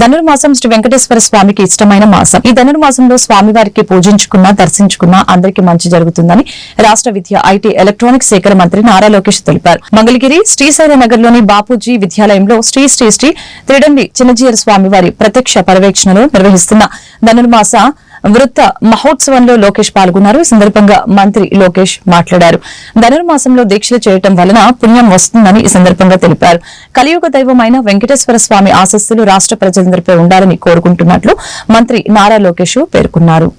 ధనుర్మాసం శ్రీ వెంకటేశ్వర స్వామికి ఇష్టమైన మాసం. ఈ ధనుర్మాసంలో స్వామివారికి పూజించుకున్న దర్శించుకున్న అందరికీ మంచి జరుగుతుందని రాష్ట్ర విద్య ఐటీ ఎలక్ట్రానిక్ శాఖల మంత్రి నారా లోకేష్ తెలిపారు. మంగళగిరి శ్రీశైల నగర్లోని బాపూజీ విద్యాలయంలో శ్రీ శ్రీ శ్రీ త్రిడండి చిన్నజీయర్ స్వామివారి ప్రత్యక్ష పర్యవేక్షణలో నిర్వహిస్తున్న ధనుర్మాస వృత్త మహోత్సవంలో లోకేష్ పాల్గొన్నారు. ఈ సందర్భంగా మంత్రి లోకేష్ మాట్లాడారు. ధనుర్మాసంలో దీక్షలు చేయటం వలన పుణ్యం వస్తుందని ఈ సందర్భంగా తెలిపారు. కలియుగ దైవమైన వెంకటేశ్వర స్వామి ఆశస్సులు రాష్ట్ర ప్రజలందరిపై ఉండాలని కోరుకుంటున్నట్లు మంత్రి నారా లోకేష్ పేర్కొన్నారు.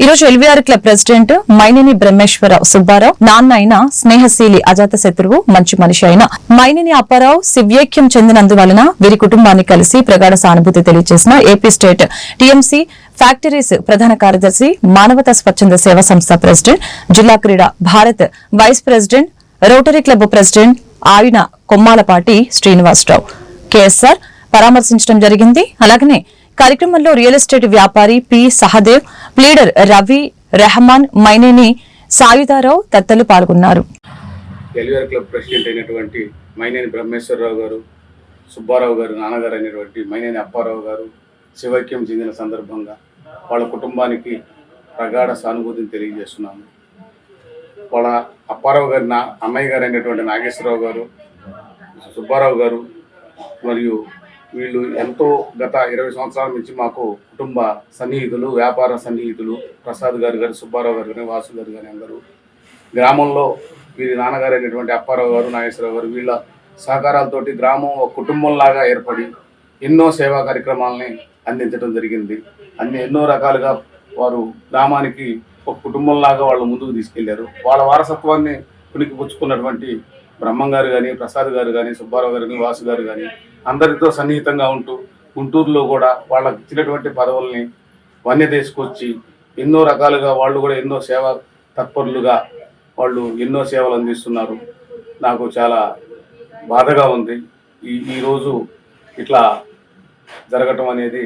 ఈరోజు LVR club president Maineni Brahmeswararao Subbarao నాన్న అయిన స్నేహశీలి అజాత శత్రువు మంచి మనిషి అయిన మైనేని అప్పారావు శివ్యేక్యం చెందినందువలన వీరి కుటుంబాన్ని కలిసి ప్రగాఢ సానుభూతి తెలియజేసిన ఏపీ స్టేట్ టీఎంసీ ఫ్యాక్టరీస్ ప్రధాన కార్యదర్శి మానవతా స్వచ్ఛంద సేవా సంస్థ ప్రెసిడెంట్ జిల్లా క్రీడా Bharat vice president Rotary club president ఆయన కొమ్మాలపాటి శ్రీనివాసరావు. కేఎస్ఆర్ పరామర్శించడం జరిగింది. అలాగనే కార్యక్రమంలో రియల్ ఎస్టేట్ వ్యాపారి పి సహదేవ్ ప్లీడర్ రవి రెహమాన్ మైనేని సాయుధారావు తత్తలు పాల్గొన్నారు. ఎలివేర్ క్లబ్ ప్రెసిడెంట్ అయినటువంటి మైనేని బ్రహ్మేశ్వరరావు గారు సుబ్బారావు గారు నాన్నగారు అయినటువంటి మైనేని అప్పారావు గారు శివైక్యం చెందిన సందర్భంగా వాళ్ళ కుటుంబానికి ప్రగాఢ సానుభూతిని తెలియజేస్తున్నాము. వాళ్ళ అప్పారావు గారి నా అన్నయ్య గారు అయినటువంటి నాగేశ్వరరావు గారు సుబ్బారావు గారు మరియు వీళ్ళు ఎంతో గత ఇరవై సంవత్సరాల నుంచి మాకు కుటుంబ సన్నిహితులు వ్యాపార సన్నిహితులు ప్రసాద్ గారు గారు సుబ్బారావు గారు కానీ వాసు గారు కానీ అందరూ. గ్రామంలో వీరి నాన్నగారు అయినటువంటి అప్పారావు గారు నాగేశ్వరరావు గారు వీళ్ళ సహకారాలతోటి గ్రామం ఒక కుటుంబంలాగా ఏర్పడి ఎన్నో సేవా కార్యక్రమాలని అందించడం జరిగింది. అన్ని ఎన్నో రకాలుగా వారు గ్రామానికి ఒక కుటుంబంలాగా వాళ్ళు ముందుకు తీసుకెళ్ళారు. వాళ్ళ వారసత్వాన్ని పుణికిపుచ్చుకున్నటువంటి బ్రహ్మం గారు కానీ ప్రసాద్ గారు కానీ సుబ్బారావు గారు కానీ వాసు గారు కానీ అందరితో సన్నిహితంగా ఉంటూ గుంటూరులో కూడా వాళ్ళకి ఇచ్చినటువంటి పదవుల్ని వన్య తీసుకొచ్చి ఎన్నో రకాలుగా వాళ్ళు కూడా ఎన్నో సేవ తత్పరులుగా వాళ్ళు ఎన్నో సేవలు అందిస్తున్నారు. నాకు చాలా బాధగా ఉంది. ఈ ఈరోజు ఇట్లా జరగటం అనేది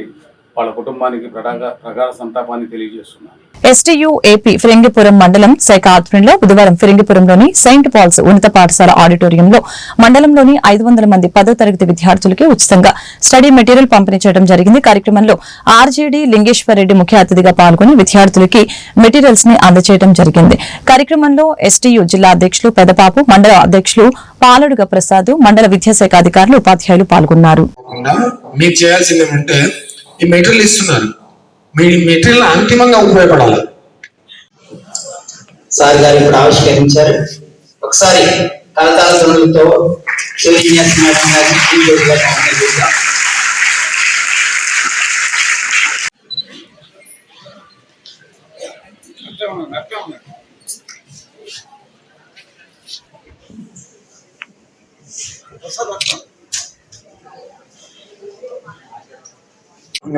వాళ్ళ కుటుంబానికి ప్రగాఢ ప్రగాఢ సంతాపాన్ని తెలియజేస్తున్నాను. ఎస్టీయూ ఏపీ ఫిరంగిపురం మండలం శాఖ ఆధ్వర్యంలో బుధవారం ఫిరంగిపురంలోని సెయింట్ పాల్స్ ఉన్నత పాఠశాల ఆడిటోరియంలో మండలంలోని ఐదు వందల మంది పదో తరగతి విద్యార్థులకి ఉచితంగా స్టడీ మెటీరియల్ పంపిణీ చేయడం జరిగింది. కార్యక్రమంలో ఆర్జేడీ లింగేశ్వర్ రెడ్డి ముఖ్య అతిథిగా పాల్గొని విద్యార్థులకి మెటీరియల్స్ని అందజేయడం జరిగింది. కార్యక్రమంలో ఎస్టీయూ జిల్లా అధ్యక్షులు పెదపాపు మండల అధ్యక్షులు పాలడుగ ప్రసాద్ మండల విద్యాశాఖ అధికారులు ఉపాధ్యాయులు పాల్గొన్నారు. ఈ మెటీరియల్ ఇస్తున్నారు. మీ మెటీరియల్ అంతిమంగా ఉపయోగపడాలి. సార్ గారు ఇప్పుడు ఆవిష్కరించారు. ఒకసారి కరతాల ధ్వనులతో సివిల్ మేడం గారిని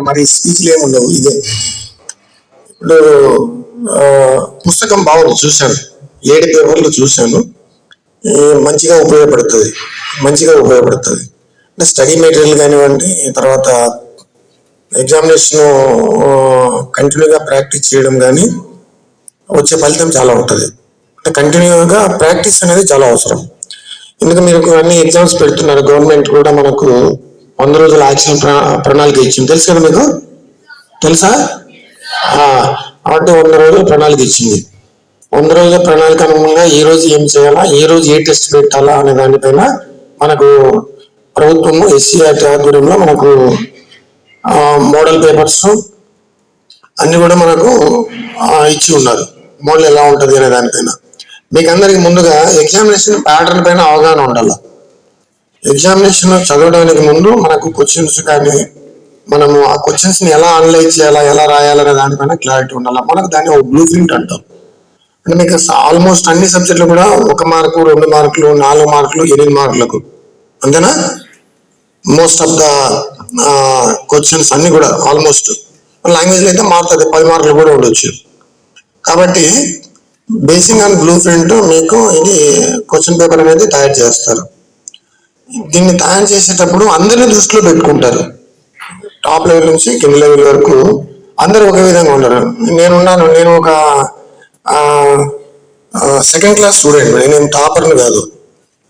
మరి స్పీచ్లు ఏమి ఉండవు ఇదే. ఇప్పుడు పుస్తకం బాగుంది చూశాను. ఏడు పేపర్లు చూశాను. మంచిగా ఉపయోగపడుతుంది. మంచిగా ఉపయోగపడుతుంది. అంటే స్టడీ మెటీరియల్ కానివ్వండి తర్వాత ఎగ్జామినేషన్ కంటిన్యూగా ప్రాక్టీస్ చేయడం కానీ వచ్చే ఫలితం చాలా ఉంటుంది. అంటే కంటిన్యూగా ప్రాక్టీస్ అనేది చాలా అవసరం. ఎందుకంటే మీరు అన్ని ఎగ్జామ్స్ పెడుతున్నారు గవర్నమెంట్ కూడా మనకు వంద రోజుల యాక్షన్ ప్రణాళిక ఇచ్చింది. తెలుసు కదా మీకు? తెలుసా? అంటే వంద రోజుల ప్రణాళిక ఇచ్చింది. వంద రోజుల ప్రణాళిక అనుగుణంగా ఏ రోజు ఏం చేయాలా? ఏ రోజు ఏ టెస్ట్ పెట్టాలా అనే దానిపైన మనకు ప్రభుత్వము ఎస్సీఆర్టీ ఆధ్వర్యంలో మనకు మోడల్ పేపర్స్ అన్ని కూడా మనకు ఇచ్చి ఉన్నారు. మోడల్ ఎలా ఉంటుంది అనే దానిపైన. మీకు అందరికి ముందుగా ఎగ్జామినేషన్ ప్యాటర్న్ పైన అవగాహన ఉండాలి? ఎగ్జామినేషన్ చదవడానికి ముందు మనకు క్వశ్చన్స్ కానీ మనము ఆ క్వశ్చన్స్ని ఎలా అనలైజ్ చేయాలా ఎలా రాయాలనే దానిపైన క్లారిటీ ఉండాలి? మనకు దాన్ని ఒక బ్లూ ప్రింట్ అంటాం. అంటే మీకు ఆల్మోస్ట్ అన్ని సబ్జెక్టులు కూడా ఒక మార్కు రెండు మార్కులు నాలుగు మార్కులు ఎనిమిది మార్కులకు అంతేనా? మోస్ట్ ఆఫ్ ద క్వశ్చన్స్ అన్ని కూడా ఆల్మోస్ట్ లాంగ్వేజ్లో అయితే మారుతుంది. పది మార్కులు కూడా ఉండొచ్చు. కాబట్టి బేసింగ్ ఆన్ బ్లూ ప్రింట్ మీకు ఇది క్వశ్చన్ పేపర్ అనేది తయారు చేస్తారు. దీన్ని తయారు చేసేటప్పుడు అందరిని దృష్టిలో పెట్టుకుంటారు. టాప్ లెవెల్ నుంచి కింద లెవెల్ వరకు అందరూ ఒకే విధంగా ఉండరు నేనున్నాను నేను ఒక సెకండ్ క్లాస్ స్టూడెంట్ నేనేం టాపర్ని కాదు.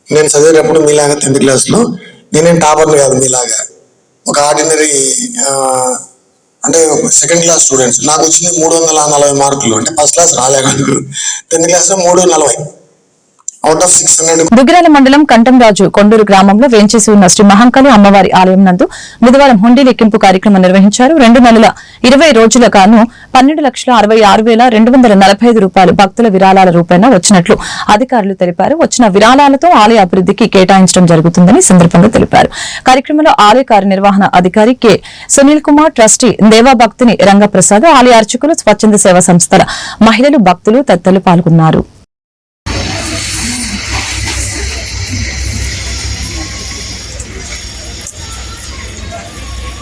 నేను చదివేటప్పుడు మీలాగా టెన్త్ క్లాస్లో నేనేం టాపర్ని కాదు మీలాగా. ఒక ఆర్డినరీ అంటే సెకండ్ క్లాస్ స్టూడెంట్స్ నాకు వచ్చింది మూడు వందల నలభై మార్కులు. అంటే ఫస్ట్ క్లాస్ రాలేదు టెన్త్ క్లాస్లో మూడు నలభై. దుగ్గిరాల మండలం కంటంరాజు కొండూరు గ్రామంలో వేంచేసి ఉన్న శ్రీ మహంకాళి అమ్మవారి ఆలయం నందు బుధవారం హుండీ లెక్కింపు కార్యక్రమం నిర్వహించారు. రెండు నెలల ఇరవై రోజుల గాను పన్నెండు లక్షల అరవై ఆరు వేల రెండు వందల నలభై ఐదు రూపాయలు భక్తుల విరాళాల రూపేణా వచ్చినట్లు అధికారులు తెలిపారు. వచ్చిన విరాళాలతో ఆలయ అభివృద్ధికి కేటాయించడం జరుగుతుందని సందర్భంగా తెలిపారు. కార్యక్రమంలో ఆలయ కార్యనిర్వహణ అధికారి కె. సునీల్ కుమార్ ట్రస్టీ దేవా భక్తిని రంగప్రసాద్ ఆలయ అర్చకులు స్వచ్ఛంద సేవా సంస్థల మహిళలు భక్తులు తదితరులు పాల్గొన్నారు.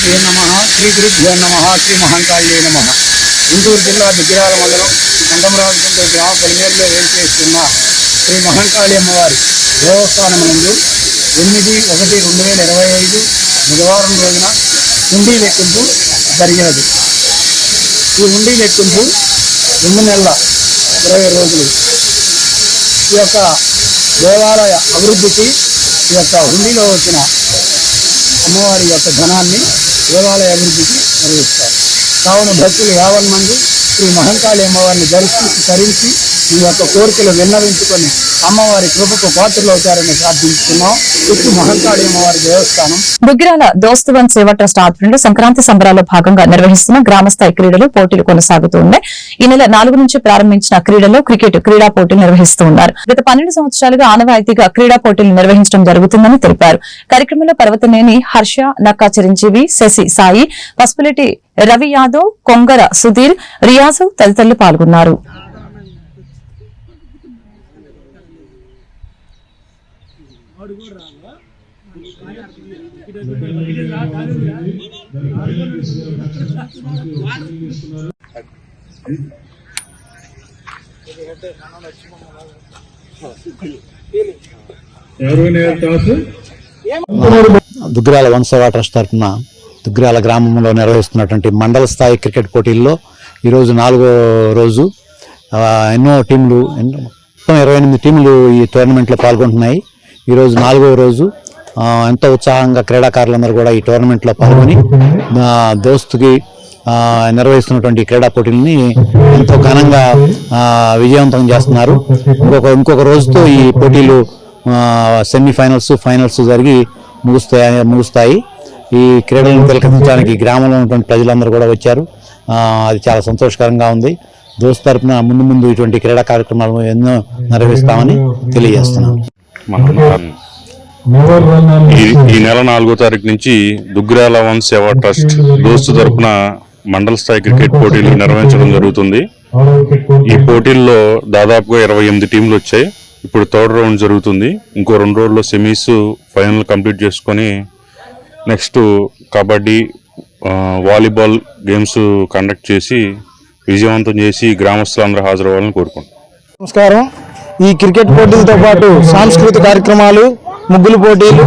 శ్రీ నమ. శ్రీ గురుభ్యో నమ. శ్రీ మహంకాళి నమ. గుంటూరు జిల్లా దుగ్గిరాల మండలం కందమరాజుకుంట గ్రామ పొలిమేరులో వేంచేస్తున్న శ్రీ మహంకాళి అమ్మవారి దేవస్థానం నందు ఎనిమిది ఒకటి రెండు వేల ఇరవై ఐదు బుధవారం రోజున హుండీ లెక్కింపు జరిగినది. ఈ హుండీ లెక్కింపు రెండు నెలల ఇరవై రోజులు. ఈ యొక్క దేవాలయ అభివృద్ధికి ఈ యొక్క హుండీలో వచ్చిన అమ్మవారి యొక్క ధనాన్ని దేవాలయ అభివృద్ధికి నిర్వహిస్తారు కావున భక్తులు యావన్ మంది శ్రీ మహంకాళి అమ్మవారిని దర్శించి తరించి ఈ యొక్క కోరికలు విన్నవించుకొని అమ్మవారి కృపకు పాత్రలు అవుతారని ప్రార్థించుకున్నాం. చుట్టూ మహంకాళి అమ్మవారి దేవస్థానం. బుగ్గిరాల దోస్తువన్ సేవా ట్రస్ట్ ఆధ్వర్యంలో సంక్రాంతి సంబరాల్లో భాగంగా నిర్వహిస్తున్న గ్రామస్థాయి క్రీడలు పోటీలు కొనసాగుతూ ఉన్నాయి. ఈ నెల నాలుగు నుంచి ప్రారంభించిన క్రీడల్లో క్రికెట్ క్రీడా పోటీలు నిర్వహిస్తూ ఉన్నారు. గత పన్నెండు సంవత్సరాలుగా ఆనవాయితీగా క్రీడా పోటీలు నిర్వహించడం జరుగుతుందని తెలిపారు. కార్యక్రమంలో పర్వతనేని హర్ష నక్కా చిరంజీవి శశి సాయి పసుపులెట్టి రవి యాదవ్ కొంగర సుధీర్ రియాజు తదితరులు పాల్గొన్నారు. దుగ్గిరాల వంశసేవా ట్రస్ట్ తరఫున దుగ్గిరాల గ్రామంలో నిర్వహిస్తున్నటువంటి మండల స్థాయి క్రికెట్ పోటీల్లో ఈరోజు నాలుగో రోజు ఎన్నో టీంలు మొత్తం ఇరవై ఎనిమిది టీంలు ఈ టోర్నమెంట్లో పాల్గొంటున్నాయి. ఈరోజు నాలుగో రోజు ఎంతో ఉత్సాహంగా క్రీడాకారులందరూ కూడా ఈ టోర్నమెంట్లో పాల్గొని దోస్తుకి నిర్వహిస్తున్నటువంటి క్రీడా పోటీలని ఎంతో ఘనంగా విజయవంతం చేస్తున్నారు. ఇంకొక ఇంకొక రోజుతో ఈ పోటీలు సెమీఫైనల్స్ ఫైనల్స్ జరిగి ముగుస్తాయి ముగుస్తాయి. ఈ క్రీడలను తిలకించడానికి గ్రామంలో ఉన్నటువంటి ప్రజలందరూ కూడా వచ్చారు. అది చాలా సంతోషకరంగా ఉంది. దోస్తు తరపున ముందు ముందు ఇటువంటి క్రీడా కార్యక్రమాలు ఎన్నో నిర్వహిస్తామని తెలియజేస్తున్నాను ఈ ఈ నెల నాలుగో తారీఖు నుంచి దుగ్గిరాల వన్ సేవా ట్రస్ట్ దోస్తు తరపున మండల స్థాయి క్రికెట్ పోటీలు నిర్వహించడం జరుగుతుంది. ఈ పోటీల్లో దాదాపుగా ఇరవై ఎనిమిది టీంలు వచ్చాయి. ఇప్పుడు థర్డ్ రౌండ్ జరుగుతుంది. ఇంకో రెండు రోజుల్లో సెమీస్ ఫైనల్ కంప్లీట్ చేసుకొని next kabaddi volleyball games conduct చేసి విజయవంతం చేసి గ్రామస్తులందరూ హాజరవ్వాలని కోరుకుంటున్నాం. నమస్కారం. ఈ క్రికెట్ పోటీలతో పాటు సాంస్కృతిక కార్యక్రమాలు ముగ్గులు పోటీలు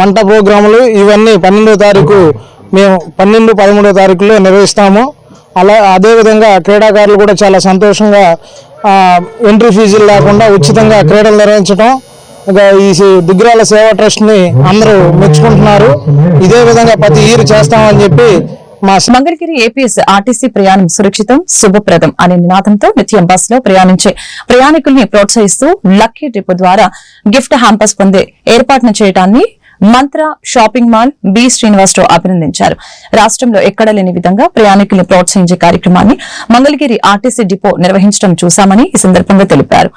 వంట ప్రోగ్రాములు ఇవన్నీ పన్నెండో తారీఖు మేము పన్నెండు పదమూడో తారీఖులో నిర్వహిస్తాము. అలా అదేవిధంగా క్రీడాకారులు కూడా చాలా సంతోషంగా ఎంట్రీ ఫీజులు లేకుండా ఉచితంగా క్రీడలు నిర్వహించడం ఈ సి- దుగ్గిరాల సేవా ట్రస్ట్ని అందరూ మెచ్చుకుంటున్నారు. ఇదే విధంగా ప్రతి ఇయర్ చేస్తామని చెప్పి మా మంగళగిరి ఏపీఎస్ ఆర్టీసీ ప్రయాణం సురక్షితం శుభప్రదం అనే నినాదంతో నిత్యం బస్లో ప్రయాణించే ప్రయాణికుల్ని ప్రోత్సహిస్తూ లక్కీ ట్రిప్ ద్వారా గిఫ్ట్ హ్యాంపర్స్ పొందే ఏర్పాటును చేయడాన్ని మంత్ర షాపింగ్ మాల్ బి శ్రీనివాసరావు అభినందించారు. రాష్ట్రంలో ఎక్కడ లేని విధంగా ప్రయాణికుల్ని ప్రోత్సహించే కార్యక్రమాన్ని మంగళగిరి ఆర్టీసీ డిపో నిర్వహించడం చూశామని ఈ సందర్భంగా తెలిపారు.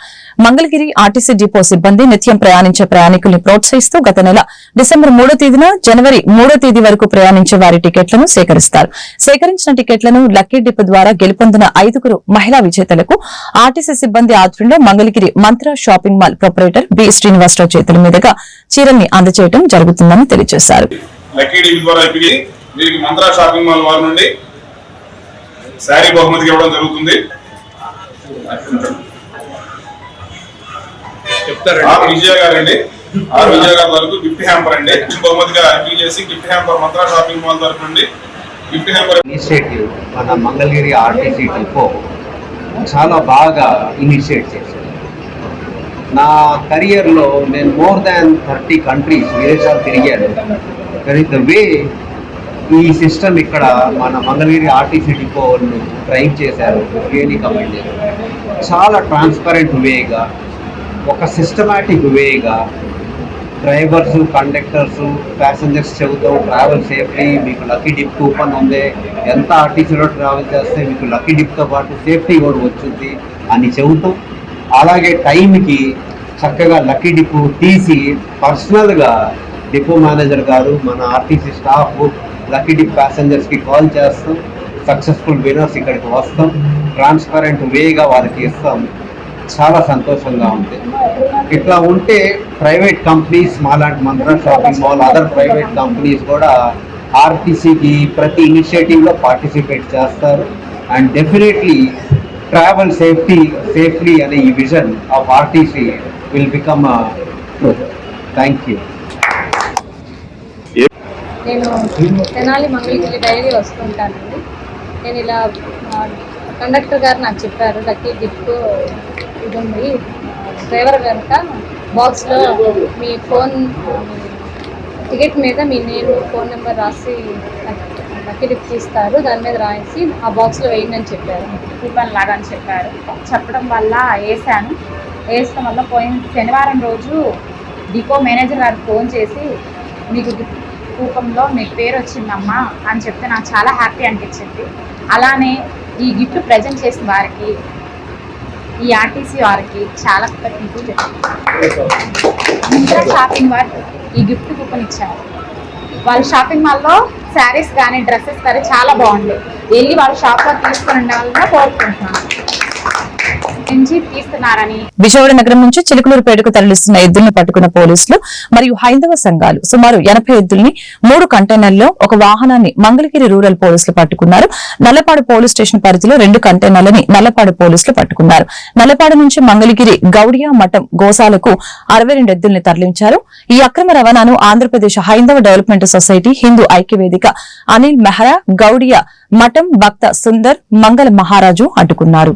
మంగళగిరి ఆర్టీసీ డిపో సిబ్బంది నిత్యం ప్రయాణించే ప్రయాణికుల్ని ప్రోత్సహిస్తూ గత నెల డిసెంబర్ మూడో తేదీన జనవరి మూడో తేదీ వరకు ప్రయాణించే వారి టికెట్లను సేకరిస్తారు. సేకరించిన టికెట్లను లక్కీ డిప్ ద్వారా గెలుపొందిన ఐదుగురు మహిళా విజేతలకు ఆర్టీసీ సిబ్బంది ఆధ్వర్యంలో Mangalagiri Mantra shopping mall proprietor B Srinivasarao చేతుల మీదుగా చీరల్ని అందజేయడం జరుగుతుందని తెలియజేశారు. శారీ బహుమతికి ఇవ్వడం జరుగుతుంది. విజయ గారండి ఆర్ విజయ గారి వరకు గిఫ్ట్ హ్యాంపర్ అండి. బహుమతిగా ఎంపిక చేసి gift hamper Mantra shopping mall తరఫు నుండి గిఫ్ట్ హ్యాంపర్. ఇనిషియేటివ్ మన మంగళగిరి ఆర్టీసీ డిపో చాలా బాగా ఇనిషియేట్ చేశారు. నా కెరియర్లో నేను మోర్ దాన్ థర్టీ కంట్రీస్ విదేశాలు తిరిగాను. కానీ ద వే ఈ సిస్టమ్ ఇక్కడ మన మంగళగిరి ఆర్టీసీ డిపో వాళ్ళు డ్రైవ్ చేశారు చేశారు చాలా ట్రాన్స్పరెంట్ వేగా ఒక సిస్టమాటిక్ వేగా డ్రైవర్స్ కండక్టర్స్ ప్యాసింజర్స్ చెబుతూ ట్రావెల్ సేఫ్లీ మీకు లక్కీ డిప్ కూపన్ ఉంది. ఎంత ఆర్టీసీలో ట్రావెల్ చేస్తే మీకు లక్కీ డిప్తో పాటు సేఫ్టీ కూడా వచ్చింది అని చెబుతూ అలాగే టైంకి చక్కగా లక్కీ డిప్ తీసి పర్సనల్గా డిపో మేనేజర్ గారు మన ఆర్టీసీ స్టాఫ్ లక్కీ డిప్ ప్యాసింజర్స్కి కాల్ చేస్తాం సక్సెస్ఫుల్ వినర్స్ ఇక్కడికి వస్తాం ట్రాన్స్పరెంట్ వేగా వారికి ఇస్తాం. చాలా సంతోషంగా ఉంది. ఇట్లా ఉంటే ప్రైవేట్ కంపెనీస్ మాలాంటి Mantra shopping mall other private companies కూడా ఆర్టీసీకి ప్రతి ఇనిషియేటివ్లో పార్టిసిపేట్ చేస్తారు. And definitely travel safety safely అనే ఈ vision of RTC will become thank you. నేను తెనాలి మంగళగిరి డైరీ వస్తుంటానండి. నేను ఇలా కండక్టర్ గారు నాకు చెప్పారు లక్కీ గిఫ్ట్ ఇది ఉంది డ్రైవర్ కనుక బాక్స్లో మీ ఫోన్ టికెట్ మీద మీ నేమ్ ఫోన్ నెంబర్ రాసి లక్కీ గిఫ్ట్ ఇస్తారు. దాని మీద రాసి ఆ బాక్స్లో వేయండి అని చెప్పారు. కూపన్ లాగా అని చెప్పారు. చెప్పడం వల్ల వేసాను వేసడం వల్ల పోయిన శనివారం రోజు డిపో మేనేజర్ గారు ఫోన్ చేసి మీకు గిఫ్ట్ కూపంలో మీ పేరు వచ్చిందమ్మా అని చెప్తే నాకు చాలా హ్యాపీ అనిపించింది. అలానే ఈ గిఫ్ట్ ప్రజెంట్ చేసిన వారికి ఈ ఆర్టీసీ వారికి చాలా కృతజ్ఞతలు మింత్రా షాపింగ్ వారు ఈ గిఫ్ట్ కూపన్ ఇచ్చారు. వాళ్ళ షాపింగ్ మాల్లో శారీస్ కానీ డ్రెస్సెస్ కానీ చాలా బాగుంది వెళ్ళి వాళ్ళ షాప్లో తీసుకుని ఉండాలని కోరుకుంటున్నాను. నుంచి తీస్తున్నారని విజయవాడ నగరం నుంచి చిలుకలూరుపేటకు తరలిస్తున్న ఎద్దుల్ని పట్టుకున్న పోలీసులు మరియు హైందవ సంఘాలు సుమారు ఎనభై ఎద్దుల్ని మూడు కంటైనర్లో ఒక వాహనాన్ని మంగళగిరి రూరల్ పోలీసులు పట్టుకున్నారు. నల్లపాడు పోలీస్ స్టేషన్ పరిధిలో రెండు కంటైనర్లని నల్లపాడు పోలీసులు పట్టుకున్నారు. నల్లపాడు నుంచి మంగళగిరి గౌడియా మఠం గోసాలకు అరవై రెండు ఎద్దుల్ని తరలించారు. ఈ అక్రమ రవాణాను ఆంధ్రప్రదేశ్ హైందవ డెవలప్మెంట్ సొసైటీ హిందూ ఐక్యవేదిక అనిల్ మెహరా గౌడియా మఠం భక్త సుందర్ మంగళ మహారాజు అడ్డుకున్నారు.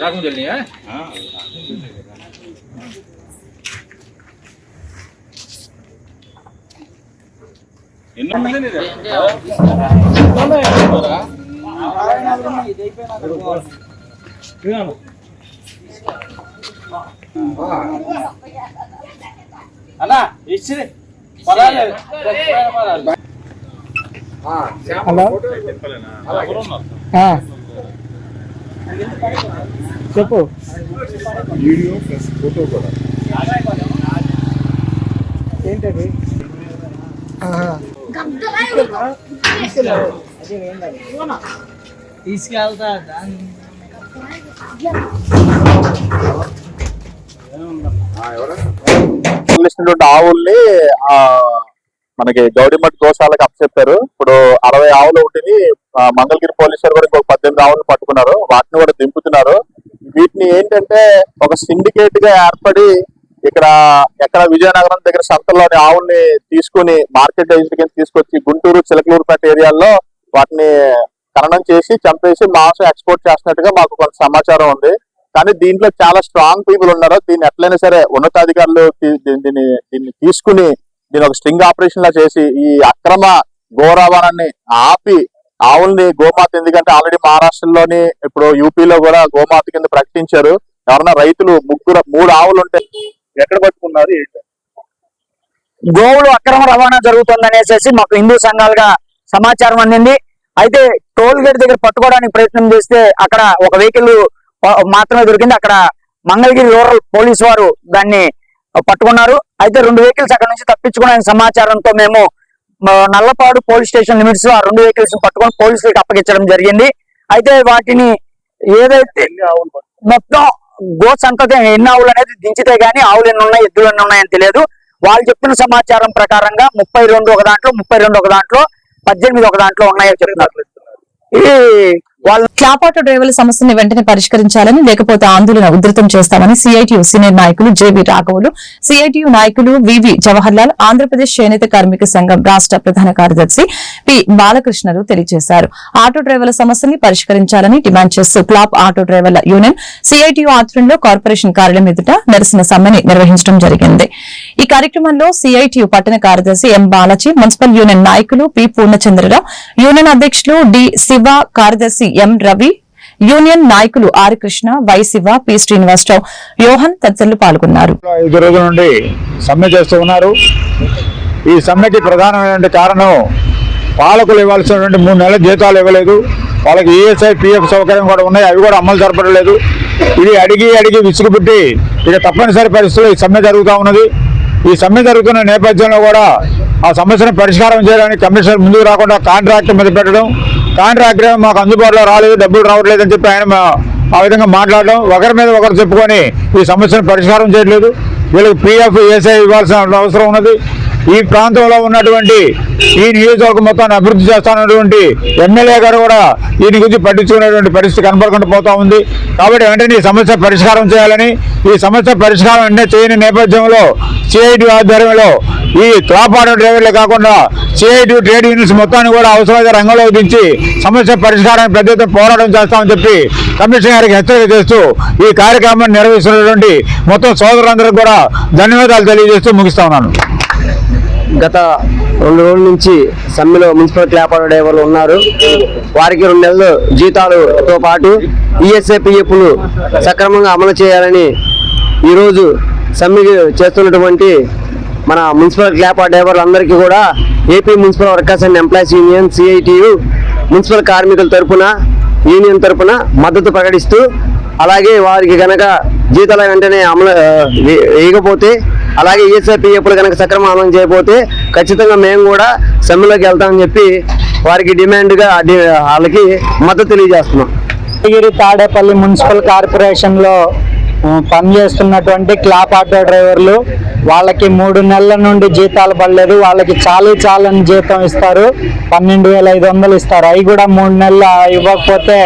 రాకుండా వెళ్ళియా ఎన్ని అన్నా ఇచ్చి పదాలు పదాలు హలో. చెప్పు. వీడియో ప్లస్ ఫోటో కూడా. ఏంటది. తీసుకెళ్తా ఆవుల్ని ఆ మనకి గౌడిమఠ్ గోశాలకు అప్పచెప్పారు. ఇప్పుడు అరవై ఆవులు ఒకటిని మంగళగిరి పోలీసులు కూడా ఇంకొక పద్దెనిమిది ఆవులు పట్టుకున్నారు. వాటిని కూడా దింపుతున్నారు. వీటిని ఏంటంటే ఒక సిండికేట్గా ఏర్పడి ఇక్కడ ఎక్కడ విజయనగరం దగ్గర సంతలోని ఆవుల్ని తీసుకుని మార్కెట్ కింద తీసుకొచ్చి గుంటూరు చిలకలూరుపేట ఏరియాల్లో వాటిని ఖననం చేసి చంపేసి మాంసం ఎక్స్పోర్ట్ చేస్తున్నట్టుగా మాకు కొంత సమాచారం ఉంది. కానీ దీంట్లో చాలా స్ట్రాంగ్ పీపుల్ ఉన్నారు. దీన్ని ఎట్లయినా సరే ఉన్నతాధికారులు దీన్ని దీన్ని తీసుకుని దీని ఒక స్ట్రింగ్ ఆపరేషన్ లా చేసి ఈ అక్రమ గోరావాణాన్ని ఆపి ఆవుల్ని గోమాత ఎందుకంటే ఆల్రెడీ మహారాష్ట్రలోని ఇప్పుడు యూపీలో కూడా గోమాత కింద ప్రకటించారు. ఎవరన్నా రైతులు ముగ్గురు మూడు ఆవులు ఉంటే ఎక్కడ పట్టుకున్నారు గోవులు అక్రమ రవాణా జరుగుతుంది అనేసి మాకు హిందూ సంఘాలుగా సమాచారం అందింది. అయితే టోల్ గేట్ దగ్గర పట్టుకోవడానికి ప్రయత్నం చేస్తే అక్కడ ఒక వెహికల్ మాత్రమే దొరికింది. అక్కడ మంగళగిరి రూరల్ పోలీస్ వారు దాన్ని పట్టుకున్నారు. అయితే రెండు వెహికల్స్ అక్కడ నుంచి తప్పించుకునే సమాచారంతో మేము నల్లపాడు పోలీస్ స్టేషన్ లిమిట్స్లో ఆ రెండు వెహికల్స్ పట్టుకొని పోలీసులకు అప్పగించడం జరిగింది. అయితే వాటిని ఏదైతే మొత్తం గో సంతతి ఎన్ని ఆవులు అనేది దించితే గానీ ఆవులు ఎన్ని ఉన్నాయి ఎద్దులు ఎన్ని ఉన్నాయని తెలియదు. వాళ్ళు చెప్పిన సమాచారం ప్రకారంగా ముప్పై రెండు ఒక దాంట్లో ముప్పై రెండు ఒక దాంట్లో పద్దెనిమిది ఒక దాంట్లో ఉన్నాయో చెప్తున్నారు. ఇది వాళ్ళు క్లాప్ ఆటో డ్రైవర్ల సమస్యని వెంటనే పరిష్కరించాలని లేకపోతే ఆందోళన ఉధృతం చేస్తామని సిఐటియు సీనియర్ నాయకులు జేవి రాఘవులు సిఐటియు నాయకులు వివి జవహర్లాల్ ఆంధ్రప్రదేశ్ చేనేత కార్మిక సంఘం రాష్ట్ర ప్రధాన కార్యదర్శి పి. బాలకృష్ణలు తెలియజేశారు. ఆటో డ్రైవర్ల సమస్యని పరిష్కరించాలని డిమాండ్ చేస్తూ క్లాప్ ఆటో డ్రైవర్ల యూనియన్ సిఐటియు ఆధ్వర్యంలో కార్పొరేషన్ కార్యాలయం ఎదుట నిరసన సమ్మెని నిర్వహించడం జరిగింది. ఈ కార్యక్రమంలో సిఐటియు పట్టణ కార్యదర్శి ఎం బాలాజీ మున్సిపల్ యూనియన్ నాయకులు పి. పూర్ణచంద్రరావు యూనియన్ అధ్యక్షులు డి. శివ కార్యదర్శి ఎం రవి యూనియన్ నాయకులు R Krishna Y Siva P Srinivasarao Yohan తదితరులు పాల్గొన్నారు. ఐదు రోజుల నుండి సమ్మె చేస్తూ ఉన్నారు. ఈ సమ్మెకి ప్రధానమైన కారణం పాలకులు ఇవ్వాల్సినటువంటి మూడు నెలల జీతాలు ఇవ్వలేదు. వాళ్ళకి ఈఎస్ఐ పిఎఫ్ సౌకర్యం కూడా ఉన్నాయి. అవి కూడా అమలు జరపడలేదు ఇది అడిగి అడిగి విసుగుబుట్టి ఇక తప్పనిసరి పరిస్థితుల్లో ఈ సమ్మె జరుగుతూ ఉన్నది. ఈ సమ్మె జరుగుతున్న నేపథ్యంలో కూడా ఆ సమస్యను పరిష్కారం చేయడానికి కమిషనర్ ముందుకు రాకుండా కాంట్రాక్ట్ మీద పెట్టడం కాంట్రాక్ట్ మాకు అందుబాటులో రాలేదు డబ్బులు రావట్లేదని చెప్పి ఆయన ఆ విధంగా మాట్లాడడం. ఒకరి మీద ఒకరు చెప్పుకొని ఈ సమస్యను పరిష్కారం చేయట్లేదు. వీళ్ళకి పిఎఫ్ ఏసఐ ఇవ్వాల్సిన అవసరం ఉన్నది. ఈ ప్రాంతంలో ఉన్నటువంటి ఈ నియోజకవర్గం మొత్తాన్ని అభివృద్ధి చేస్తానటువంటి ఎమ్మెల్యే గారు కూడా దీని గురించి పట్టించుకునేటువంటి పరిస్థితి కనపడకుండా పోతా ఉంది. కాబట్టి వెంటనే ఈ సమస్య పరిష్కారం చేయాలని ఈ సమస్య పరిష్కారం వెంటనే చేయని నేపథ్యంలో సిఐటి ఆధ్వర్యంలో ఈ క్లాప్ డ్రైవర్లే కాకుండా సిఐటి ట్రేడ్ యూనియన్స్ మొత్తాన్ని కూడా అవసరమైన రంగంలో దించి సమస్య పరిష్కారానికి పెద్ద పోరాటం చేస్తామని చెప్పి కమిషనర్ గారికి హెచ్చరిక చేస్తూ ఈ కార్యక్రమాన్ని నిర్వహిస్తున్నటువంటి మొత్తం సోదరులందరికీ కూడా ధన్యవాదాలు తెలియజేస్తూ ముగిస్తా ఉన్నాను. గత రెండు రోజుల నుంచి సమ్మెలో మున్సిపల్ క్లాప్ డ్రైవర్లు ఉన్నారు. వారికి రెండు నెలలు జీతాలతో పాటు ఈఎస్ఐ పిఎఫ్ను సక్రమంగా అమలు చేయాలని ఈరోజు సమ్మె చేస్తున్నటువంటి మన మున్సిపల్ క్లాప్ డ్రైవర్లందరికీ కూడా AP municipal workers and employees union CITU municipal కార్మికుల తరపున యూనియన్ తరఫున మద్దతు ప్రకటిస్తూ అలాగే వారికి గనక జీతాల వెంటనే అమలు వేయకపోతే అలాగే ఈఎస్ఐపిఎఫ్లు కనుక సక్రమం అమలు చేయకపోతే ఖచ్చితంగా మేము కూడా సమ్మెలోకి వెళ్తామని చెప్పి వారికి డిమాండ్గా వాళ్ళకి మద్దతు తెలియజేస్తున్నాం. తాడేపల్లి మున్సిపల్ కార్పొరేషన్లో పనిచేస్తున్నటువంటి క్లాప్ ఆటో డ్రైవర్లు వాళ్ళకి మూడు నెలల నుండి జీతాలు పడలేదు వాళ్ళకి చాలీ చాలని జీతం ఇస్తారు పన్నెండు వేల ఐదు వందలు ఇస్తారు. అవి కూడా మూడు నెలలు ఇవ్వకపోతే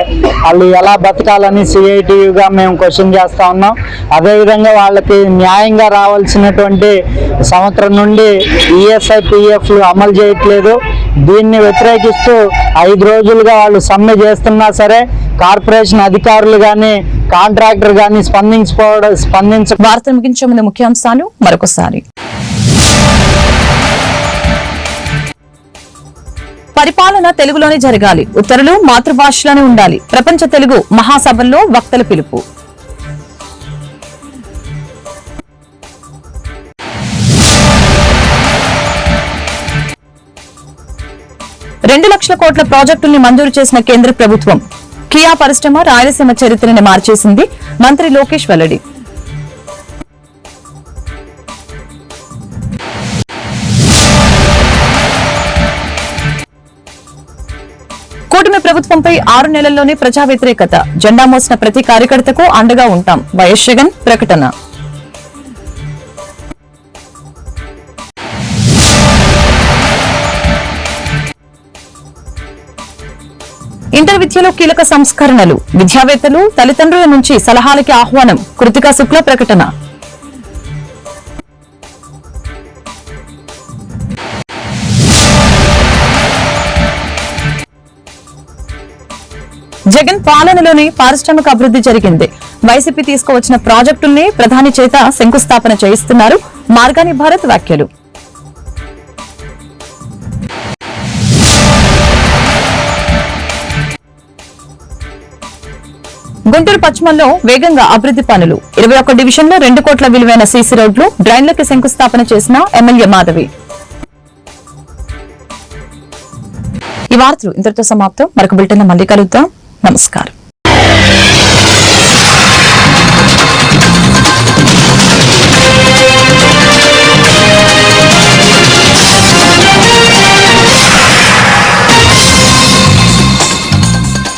వాళ్ళు ఎలా బతకాలని సిఐటియుగా మేము క్వశ్చన్ చేస్తా ఉన్నాం. అదేవిధంగా వాళ్ళకి న్యాయంగా రావాల్సినటువంటి సంవత్సరం నుండి ఈఎస్ఐ పిఎఫ్లు అమలు చేయట్లేదు. దీన్ని వ్యతిరేకిస్తూ ఐదు రోజులుగా వాళ్ళు సమ్మె చేస్తున్నా సరే కార్పొరేషన్ అధికారులు కానీ కాంట్రాక్టర్ కానీ స్పందించుకోవడం స్పందించ వార్త ముగించే ముందు ముఖ్యాంశాలు మరొకసారి. పరిపాలన తెలుగులోనే జరగాలి. ఉత్తర్వులు మాతృభాషలోనే ఉండాలి. ప్రపంచ తెలుగు మహాసభల్లో వక్తల పిలుపు. రెండు లక్షల కోట్ల ప్రాజెక్టుల్ని మంజూరు చేసిన కేంద్ర ప్రభుత్వం. కియా పరిశ్రమ రాయలసీమ చరిత్రని మార్చేసింది మంత్రి లోకేష్ వెల్లడి. కూటమి ప్రభుత్వంపై ఆరు నెలల్లోనే ప్రజా వ్యతిరేకత జెండా మోసిన ప్రతి కార్యకర్తకు అండగా ఉంటాం. వైఎస్ జగన్ ప్రకటన. ఇంటర్ విద్యలో కీలక సంస్కరణలు. విద్యావేత్తలు తల్లిదండ్రుల నుంచి సలహాలకి ఆహ్వానం. కృతికా శుక్ల ప్రకటన. జగన్ పాలనలోనే పారిశ్రామిక అభివృద్ధి జరిగింది. వైసీపీ తీసుకువచ్చిన ప్రాజెక్టుల్ని ప్రధాని చేత శంకుస్థాపన చేయిస్తున్నారు. మార్గాని భారత్ వ్యాఖ్యలు. గుంటూరు పశ్చిమంలో వేగంగా అభివృద్ధి పనులు. ఇరవై ఒక్క డివిజన్లో రెండు కోట్ల విలువైన సీసీ రోడ్లు డ్రైన్లకు శంకుస్థాపన చేసిన ఎమ్మెల్యే మాధవి. ఈ వార్తలు ఇంతటితో సమాప్తం. మరొక బిల్టన్ మళ్ళీ కలుద్దాం. నమస్కారం.